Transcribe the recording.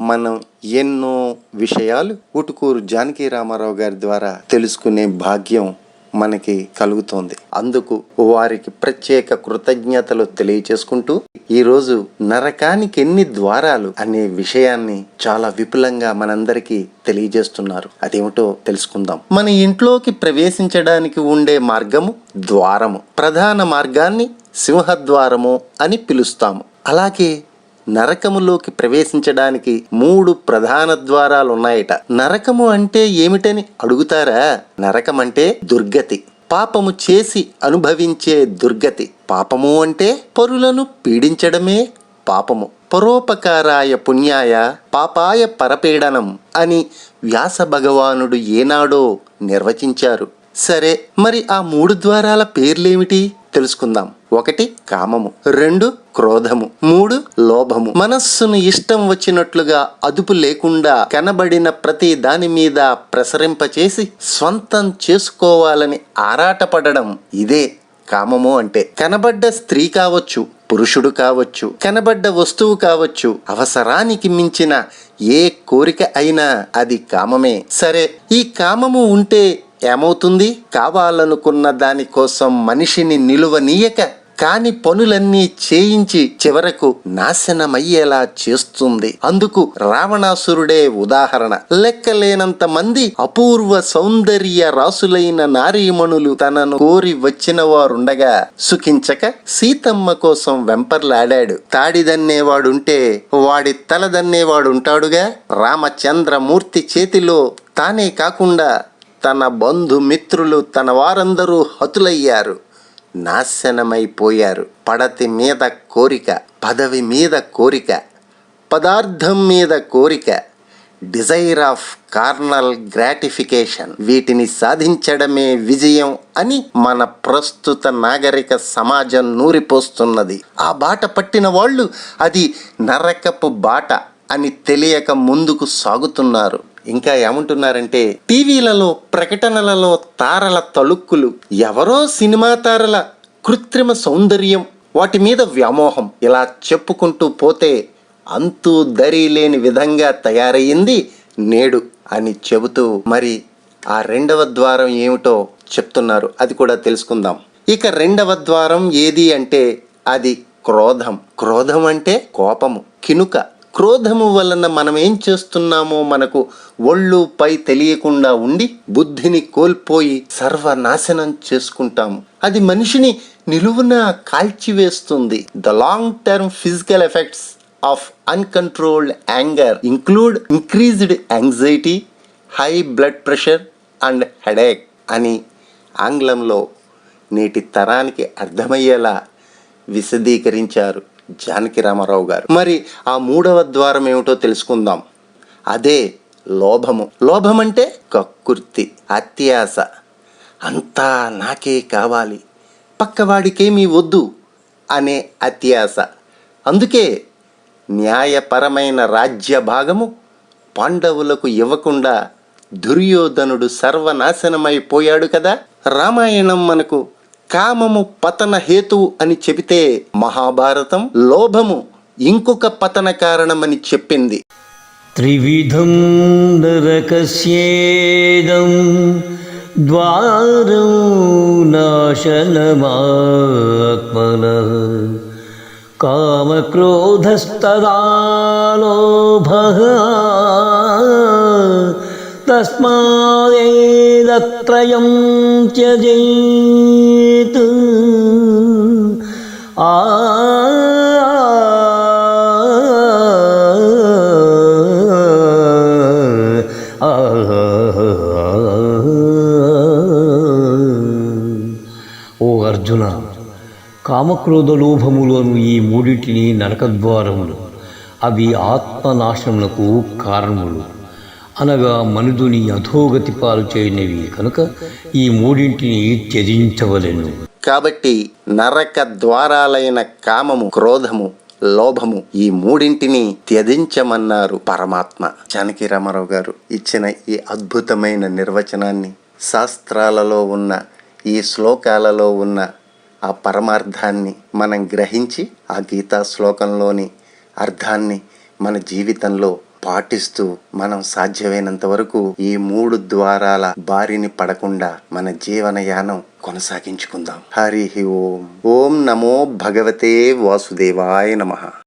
మనం ఎన్నో విషయాలు ఉటుకూరు జానకి రామారావు గారి ద్వారా తెలుసుకునే భాగ్యం మనకి కలుగుతోంది. అందుకు వారికి ప్రత్యేక కృతజ్ఞతలు తెలియచేసుకుంటూ ఈరోజు నరకానికి ఎన్ని ద్వారాలు అనే విషయాన్ని చాలా విపులంగా మనందరికీ తెలియజేస్తున్నారు. అదేమిటో తెలుసుకుందాం. మన ఇంట్లోకి ప్రవేశించడానికి ఉండే మార్గము ద్వారము. ప్రధాన మార్గాన్ని సింహద్వారము అని పిలుస్తాము. అలాగే నరకములోకి ప్రవేశించడానికి మూడు ప్రధాన ద్వారాలు ఉన్నాయట నరకము అంటే ఏమిటని అడుగుతారా? నరకం అంటే దుర్గతి. పాపము చేసి అనుభవించే దుర్గతి. పాపము అంటే పరులను పీడించడమే పాపము. పరోపకారాయ పుణ్యాయ పాపాయ పరపీడనం అని వ్యాస భగవానుడు ఏనాడో నిర్వచించారు. సరే మరి ఆ మూడు ద్వారాల పేర్లేమిటి? తెలుసుకుందాం. ఒకటి కామము రెండు క్రోధము మూడు లోభము. మనస్సును ఇష్టం వచ్చినట్లుగా అదుపు లేకుండా కనబడిన ప్రతి దాని మీద ప్రసరింపచేసి స్వంతం చేసుకోవాలని ఆరాటపడడం ఇదే కామము అంటే. కనబడ్డ స్త్రీ కావచ్చు పురుషుడు కావచ్చు కనబడ్డ వస్తువు కావచ్చు అవసరానికి మించిన ఏ కోరిక అయినా అది కామమే. సరే ఈ కామము ఉంటే ఏమవుతుంది? కావాలనుకున్న దానికోసం మనిషిని నిలువనీయక కాని పనులన్నీ చేయించి చివరకు నాశనమయ్యేలా చేస్తుంది. అందుకు రావణాసురుడే ఉదాహరణ. లెక్కలేనంత మంది అపూర్వ సౌందర్య రాసులైన నారీమణులు తనను కోరి వచ్చిన వారుండగా సుఖించక సీతమ్మ కోసం వెంపర్లాడాడు. తాడిదన్నేవాడుంటే వాడి తలదన్నేవాడుంటాడుగా రామచంద్రమూర్తి చేతిలో తానే కాకుండా తన బంధుమిత్రులు తన వారందరూ హతులయ్యారు. నాశనమైపోయారు. పడతి మీద కోరిక పదవి మీద కోరిక పదార్థం మీద కోరిక డిజైర్ ఆఫ్ కార్నల్ గ్రాటిఫికేషన్. వీటిని సాధించడమే విజయం అని మన ప్రస్తుత నాగరిక సమాజం నూరిపోస్తున్నది. ఆ బాట పట్టిన వాళ్ళు అది నరకపు బాట అని తెలియక ముందుకు సాగుతున్నారు. ఇంకా ఏమంటున్నారంటే టీవీలలో ప్రకటనలలో తారల తళుక్కులు ఎవరో సినిమా తారల కృత్రిమ సౌందర్యం వాటి మీద వ్యామోహం ఇలా చెప్పుకుంటూ పోతే అంతూ దరి లేని విధంగా తయారయ్యింది నేడు అని చెబుతూ మరి ఆ రెండవ ద్వారం ఏమిటో చెప్తున్నారు. అది కూడా తెలుసుకుందాం. ఇక రెండవ ద్వారం ఏది అంటే అది క్రోధం. క్రోధం అంటే కోపము కినుక. క్రోధము వలన మనం ఏం చేస్తున్నామో మనకు ఒళ్ళు పై తెలియకుండా ఉండి బుద్ధిని కోల్పోయి సర్వనాశనం చేసుకుంటాము. అది మనిషిని నిలువున కాల్చివేస్తుంది. The long term physical effects of uncontrolled anger include increased anxiety high blood pressure and headache అని ఆంగ్లంలో నేటి తరానికి అర్థమయ్యేలా విశదీకరించారు. జానకి రామారావు గారు. మరి ఆ మూడవ ద్వారం ఏమిటో తెలుసుకుందాం. అదే లోభము. లోభం అంటే కక్కుర్తి అత్యాస. అంతా నాకే కావాలి. పక్కవాడికేమీ వద్దు అనే అత్యాస. అందుకే న్యాయపరమైన రాజ్య భాగము పాండవులకు ఇవ్వకుండా దుర్యోధనుడు సర్వనాశనమైపోయాడు కదా. రామాయణం మనకు కామము పతన హేతువు అని చెబితే మహాభారతం లోభము ఇంకొక పతన కారణమని చెప్పింది. త్రివిధం నరకస్యేదం ద్వారం నాశనమాత్మన కామక్రోధస్తదా లోభ तस्मादेदत्रयं त्यजेत् आ ఓ అర్జున కామక్రోధ లోభములను ఈ మూడింటిని నరకద్వారములు అవి ఆత్మనాశనములకు కారణములు అనగా మనుదుని అధోగతి పాలు చేయనివి కనుక ఈ మూడింటిని త్యజించవలెను. కాబట్టి నరక ద్వారాలైన కామము క్రోధము లోభము ఈ మూడింటిని త్యజించమన్నారు పరమాత్మ. జానకి రామారావు గారు ఇచ్చిన ఈ అద్భుతమైన నిర్వచనాన్ని శాస్త్రాలలో ఉన్న ఈ శ్లోకాలలో ఉన్న ఆ పరమార్థాన్ని మనం గ్రహించి ఆ గీతా శ్లోకంలోని అర్థాన్ని మన జీవితంలో పాటిస్తూ మనం సాధ్యమైనంత వరకు ఈ మూడు ద్వారాల బారిని పడకుండా మన జీవనయానం కొనసాగించుకుందాం. హరి ఓం. ఓం నమో భగవతే వాసుదేవాయ నమః.